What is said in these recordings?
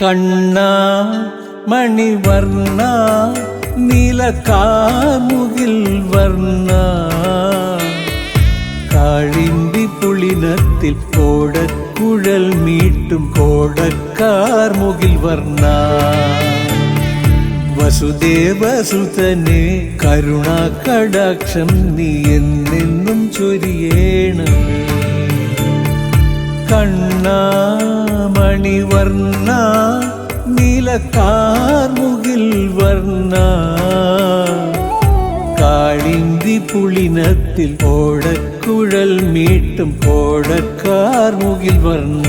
കണ്ണ മണിവർണ നീലക്കാമുകിൽ വർണ. കാഴിമ്പി പുളിനത്തിൽ കോടക്കുഴൽ മീട്ടും കോടക്കാർ മുകിൽ വർണ. വസുദേവസുതനെ കരുണാകടാക്ഷം നീ എന്നെന്നും ചൊരിയേണമേ കണ്ണ മണിവർണ നീലക്കാർമുകിൽ വർണ കാളിന്തി പുളിനത്തിൽ ഓടക്കുഴൽ മീട്ടും ഓടക്കാർമുകിൽ വർണ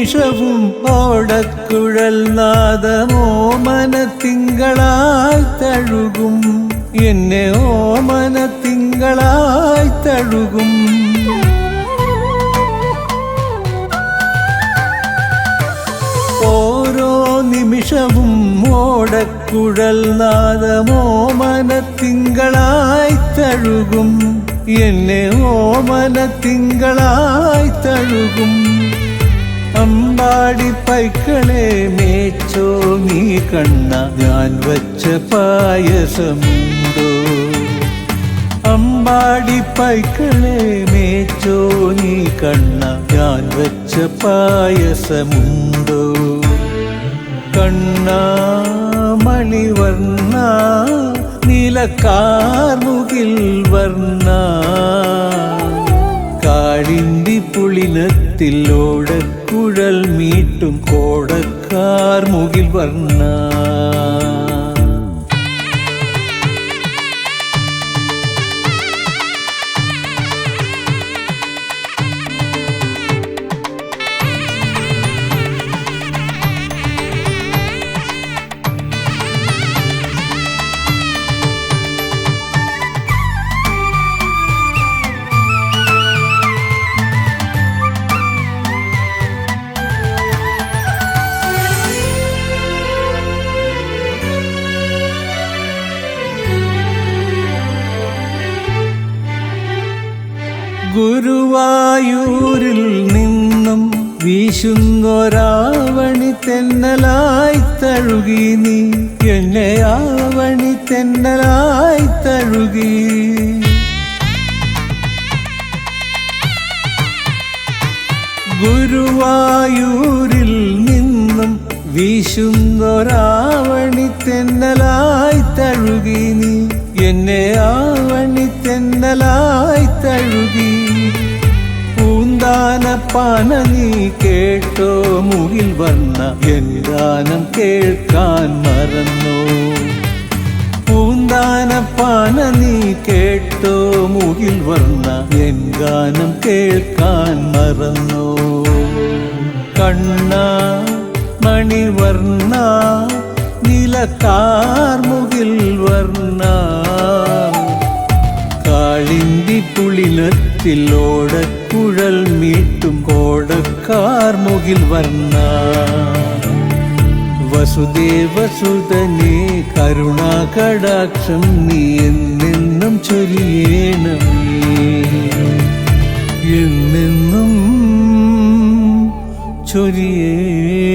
നിമിഷവും ഓടക്കുഴൽ നാദമോ മനത്തിങ്കളായി തഴുകും. എന്നെ ഓമന തിങ്കളായി തഴുകും. ഓരോ നിമിഷവും ഓടക്കുഴൽ നാദമോ മനത്തിങ്കളായി തഴുകും. എന്നെ ഓമന തിങ്കളായി തഴുകും. അമ്പാടി പൈക്കളെ മേച്ചോ നീ കണ്ണ ഞാൻ വച്ച പായസമുണ്ടോ അമ്പാടി പൈക്കളെ മേച്ചോ നീ കണ്ണ ഞാൻ വച്ച പായസമുണ്ടോ കണ്ണ മണിവർണ്ണ നീലക്കാർമുകിൽ വർണ്ണ കാടിന്തി പുളിനത്തിൽ ഓടക്കുഴൽ മീട്ടും കോടക്കാർ മുകിൽ വർണ ഗുരുവായൂരിൽ നിന്നും വീശുന്നൊരാവണി തെന്നലായി തഴുകി നീ. എന്നെ ആവണി തെന്നലായി തഴുകി. ഗുരുവായൂരിൽ നിന്നും വീശുന്നൊരാവണി തെന്നലായി തഴുകി നീ. എന്നെ ആവണി തെന്നലായി തഴുകി. പൂന്താനപ്പാന നീ കേട്ടോ മുകിൽ വന്ന എല്ലാനം കേൾക്കാൻ പൂന്താന പൂന്താനപ്പാന നീ കേട്ടോ മുകിൽ വന്ന ഗാനം കേൾക്കാൻ മറന്നു. കണ്ണ മണിവർണ നിലത്താർ മുകിൽ വർണ. കാളിന്തി കുഴൽ മീട്ടും കോടക്കാർ മുകിൽ വർണ. വസുദേവസുതനെ കരുണാകടാക്ഷം നീ എന്നെന്നും ചൊരിയേണമേ എന്നെന്നും ചൊരിയേണമേ